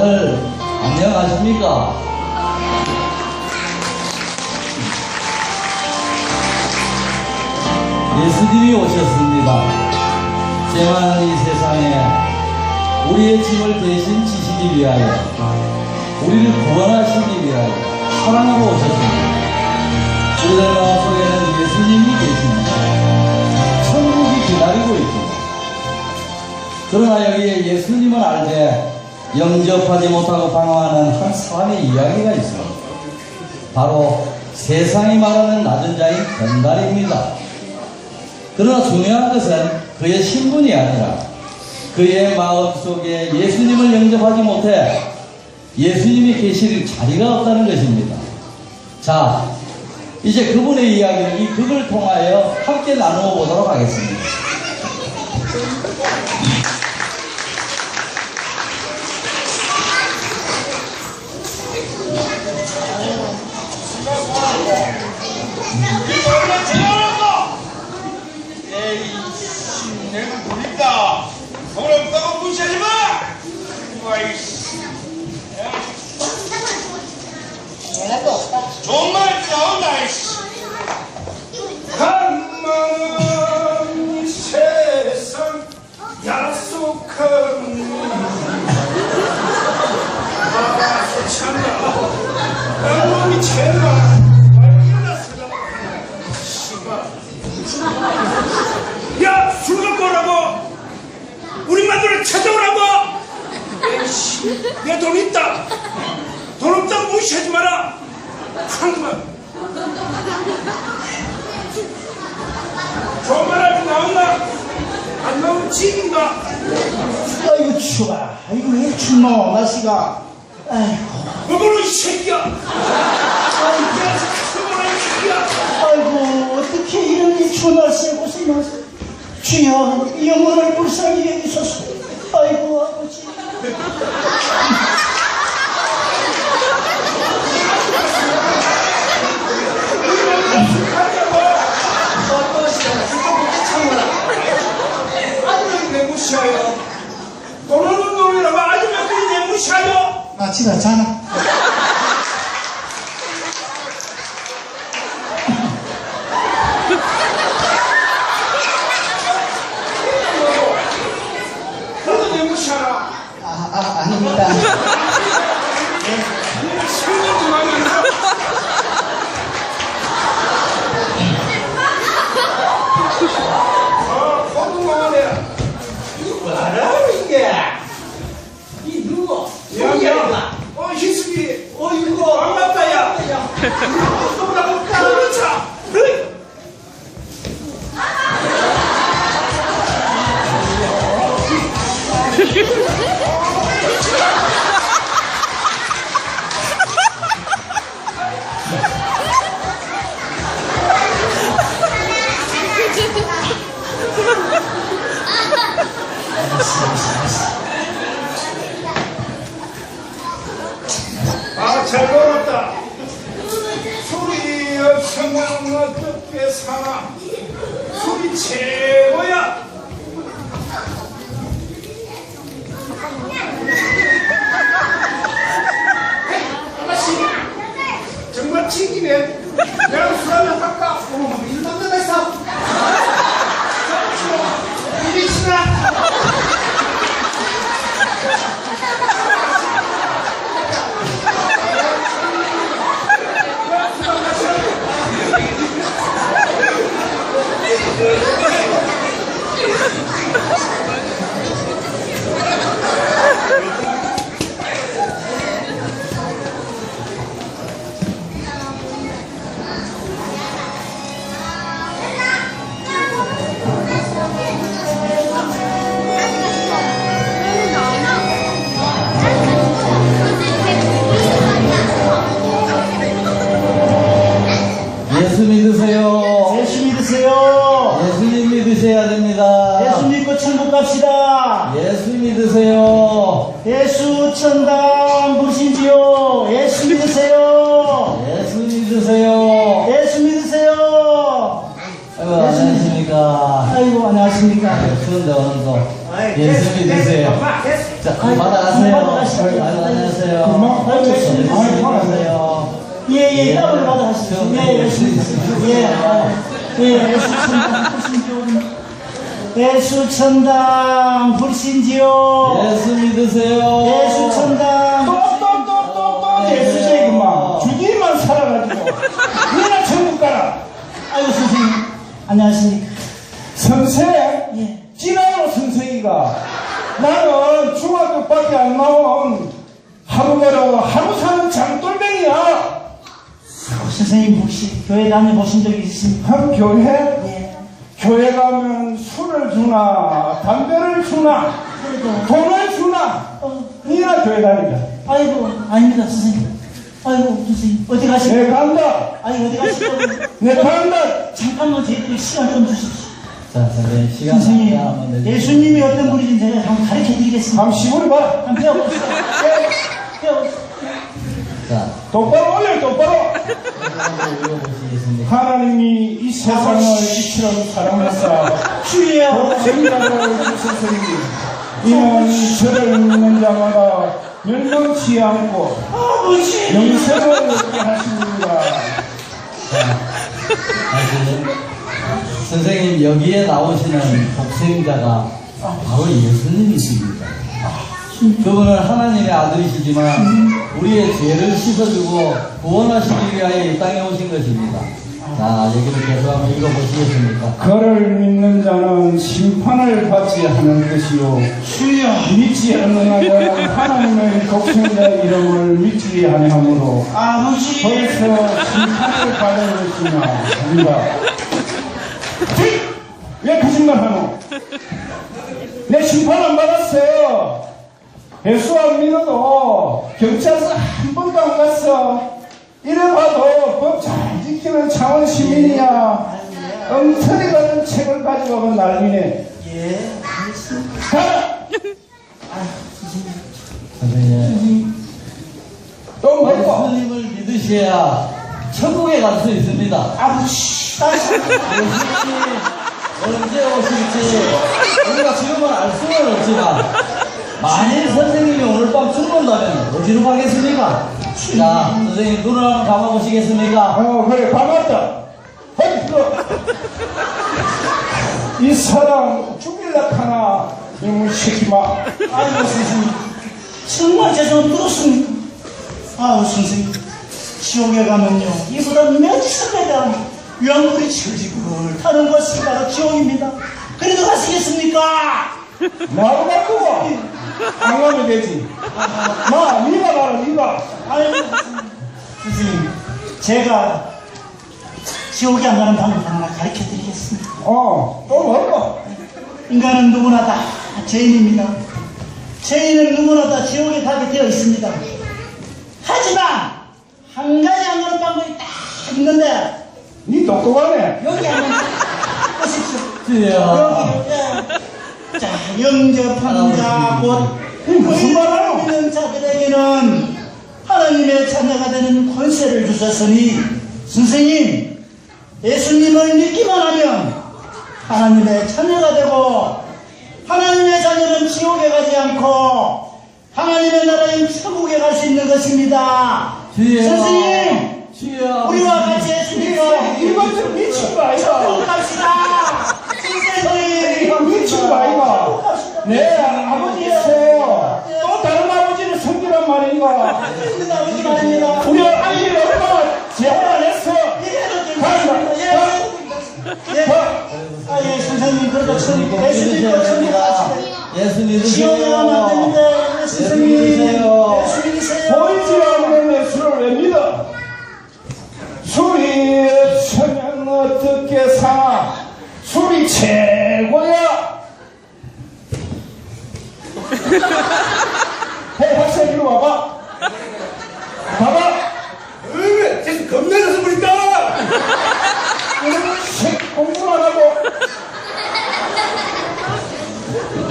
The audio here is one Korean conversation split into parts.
다들 안녕하십니까? 예수님이 오셨습니다. 죄많은 이 세상에 우리의 짐을 대신 지시기 위하여 우리를 구원하시기 위하여 사랑으로 오셨습니다. 우리들 마음속에는 예수님이 계십니다. 천국이 기다리고 있습니다. 그러나 여기에 예수님을 알되 영접하지 못하고 방황하는 한 사람의 이야기가 있습니다. 바로 세상이 말하는 낮은 자인 변달입니다. 그러나 중요한 것은 그의 신분이 아니라 그의 마음 속에 예수님을 영접하지 못해 예수님이 계실 자리가 없다는 것입니다. 자, 이제 그분의 이야기를 이 극을 통하여 함께 나누어 보도록 하겠습니다. 한 고생하세요 주여 이 영혼을 불쌍히 여기소서 아이고 아버지 아줌마 내 무시하여! 돈 없는 놈이라고 아줌마들이 내 무시하여! 마치다 자나 너도 내 무시하라! 예, 예, 예수천당 불신지요. 예수천당 불신지요. 예수 믿으세요. 예수천당. 또또또또또 예수제구만. 주님만 살아가지고. 우리나 천국 가라. 아이고, 선생님. 안녕하십니까. 선생, 예. 진아로 선생이가 나는 중학교밖에 안 나온 하루가로 하루 사는 장돌뱅이야. 어, 선생님 혹시 교회 다녀보신 적 있으십니까? 한 교회? 예. 교회 가면 술을 주나, 담배를 주나, 그래도, 돈을 주나, 어, 니나 교회 다니자. 아이고, 아닙니다, 선생님. 아이고, 선생님. 어디 내 가시고? 간다. 아니, 어디 가시고? 내 간다. 잠깐만 저희들 시간 좀 주십시오. 자, 선생님, 시간 선생님, 한번. 예수님이 어떤 분인지 제가 한번 가르쳐 드리겠습니다. 한번 시부리 봐. 한번 배워보세요. 배워보세요. 자, 똑바로 올려, 똑바로. 하나님이 이 세상을 이처럼 사랑하사 주여. 생각을 주셨으니 이는 저를 믿는 자마다 멸망치 않고. 영생을 얻게 하십니다. 선생님 여기에 나오시는 복생자가 바로 예수님이십니다. 그분은 하나님의 아들이시지만 우리의 죄를 씻어주고 구원하시기 위하여 이 땅에 오신 것입니다. 자, 여기를 계속 한번 읽어보시겠습니까? 그를 믿는 자는 심판을 받지 않을 것이요 주여. 믿지 않는 자는 하나님의 독생자 이름을 믿지 아니하므로 아버지. 벌써 심판을 받을 것이냐 합니다. 왜 거짓말 하노? 내 심판 안 받았어요. 예수 안 믿어도 경찰서 한 번도 안 갔어. 이래봐도 법 잘 지키는 창원 시민이야. 엉터리 같은 책을 가지고 오면 난리네. 예. 가라! 선생님, 또. 예수님을 믿으셔야 천국에 갈 수 있습니다. 아버지. 다시. 예수님이 언제 오실지 우리가 지금은 알 수는 없지만 만일 선생님이 오늘 밤 죽는다면 어디로 가겠습니까? 자, 선생님 눈을 한번 감아보시겠습니까? 어, 그래, 반갑다. 그, 이 사람 죽일라 하나, 이놈 시키마. 아이고, 선생님. 정말 죄송 들었습니다. 아우, 선생님. 지옥에 가면요. 이보다 몇천 배가 위험물이 지글지글 타는 것이 바로 지옥입니다. 그래도 가시겠습니까? 나로 바꾸고, 안 가면 되지. 마, 니가 말아, 니가. 아이고, 선생님. 선생님, 제가 지옥에 안 가는 방법 하나 가르쳐 드리겠습니다. 어, 또 먹어. 인간은 누구나 다 죄인입니다. 죄인은 누구나 다 지옥에 가게 되어 있습니다. 하지만 한 가지 안 가는 방법이 딱 있는데 니 똑똑하네. 여기 한번 보십시오. 여기 예. 자 영접하는 자, 곧 무슨 말이야? 믿는 자들에게는 하나님의 자녀가 되는 권세를 주셨으니 선생님 예수님을 믿기만 하면 하나님의 자녀가 되고 하나님의 자녀는 지옥에 가지 않고 하나님의 나라인 천국에 갈 수 있는 것입니다. 주여. 선생님 주여. 우리와 같이 예수님과 이거 좀 미친 거 아이가? 천국 갑시다. 미친 거 아이가? 내 아버지 있어요. 또 다른 아버지를 섬기란 말인가? 우리 아이를 얼마나 안 했어. 이래도 좀 가자. 예. 예. 아, 예, 선생님, 그래도 믿으셔야 천국 됩니다. 가시네. 예수 지옥에 가면 안 믿으세요. 됩니다. 예, 예수 선생님. 믿으세요. 예수 믿으세요. 보이지 않는 술을 왜 믿어? 술이 없으면 어떻게 사? 술이 최고야. 해 학생 이리 와봐. 봐봐. 으, 쟤 겁나서 부린다. 이놈의 새 공부 안 하고.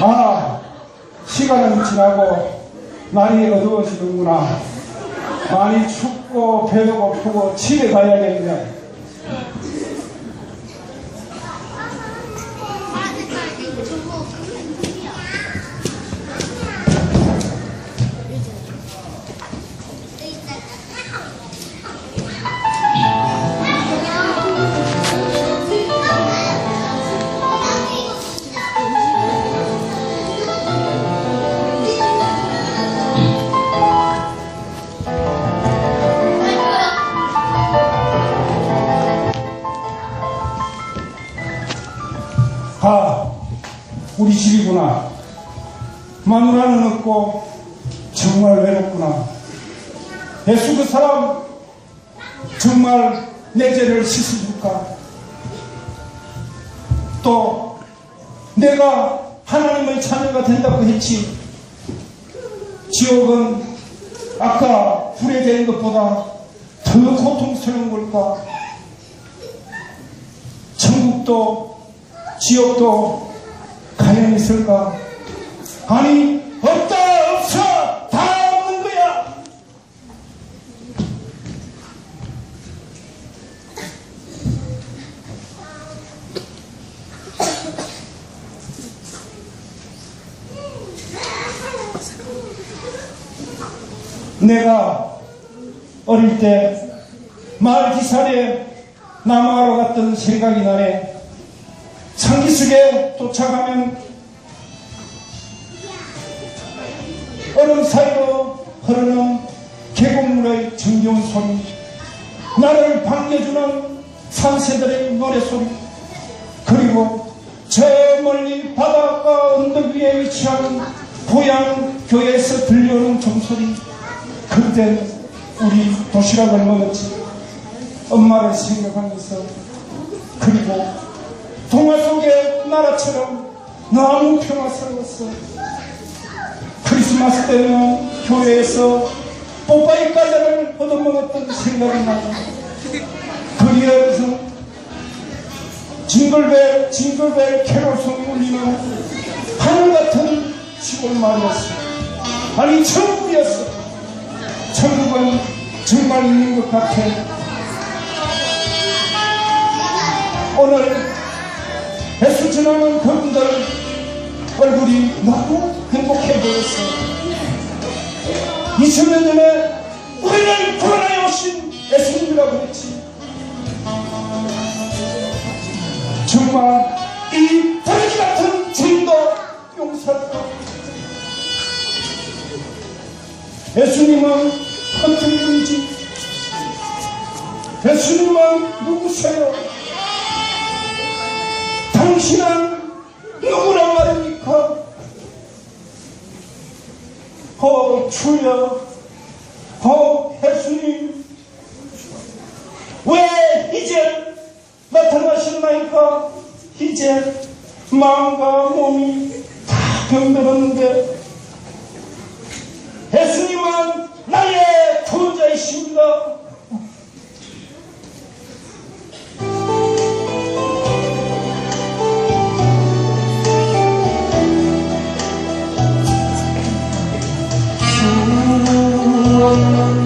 아, 지나고 날이 어두워지는구나. 많이 춥고 배도 고프고 집에 가야겠네. 없고 정말 외롭구나. 예수 그 사람 정말 내 죄를 씻어줄까? 또 내가 하나님의 자녀가 된다고 했지. 지옥은 아까 불에 대는 것보다 더 고통스러운 걸까? 천국도 지옥도 과연 있을까? 아니 없다 없어 다 없는 거야. 내가 어릴 때 마을 기사에 남하러 갔던 생각이 나네. 상기숙에 도착하면 얼음 사이로 흐르는 계곡물의 정겨운 소리, 나를 반겨주는 산새들의 노래소리, 그리고 저 멀리 바닷가 언덕 위에 위치한 고향 교회에서 들려오는 종소리, 그때 우리 도시락을 먹었지. 엄마를 생각하면서 그리고 동화 속의 나라처럼 너무 평화스러웠어. 크리스마스 때는 교회에서 뽀빠이 과자를 얻어먹었던 생각이 나고 거리에서 징글벨 징글벨 캐롤송이 울리는 하늘 같은 시골 마을이었어. 아니 천국이었어. 천국은 정말 있는 것 같아. 오늘 배수 지나는 그분들 얼굴이 너무 행복해 보였어. 2000년 전에 우리를 구원하여 오신 예수님이라고 했지. 정말 이 버리기 같은 죄인도 용서할까? 예수님은 어떤 분인지 예수님은 누구세요? 당신은 누구란 어, 주여, 어, 예수님, 왜 이제 나타나셨나이까? 이제 마음과 몸이 다 병들었는데, 예수님은 나의 구원자이십니다. 나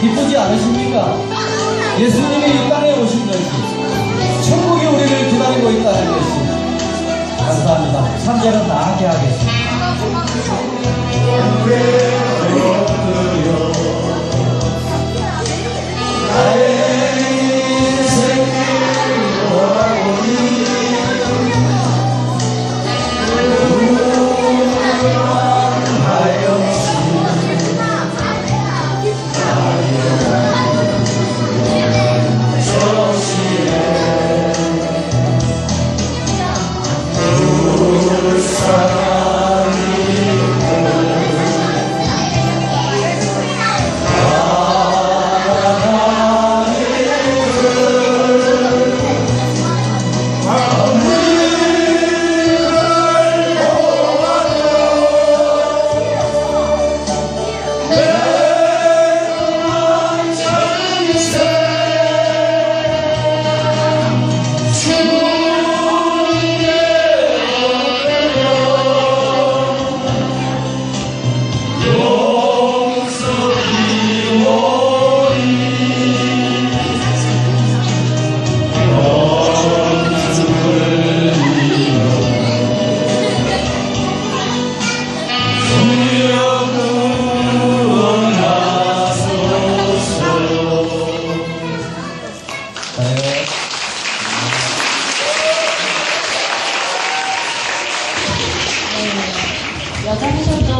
기쁘지 않으십니까? 예수님이 이 땅에 오신 것이 천국이 우리를 기다리고 있다는 것이 감사합니다. 3절은 다 함께 하겠습니다. 내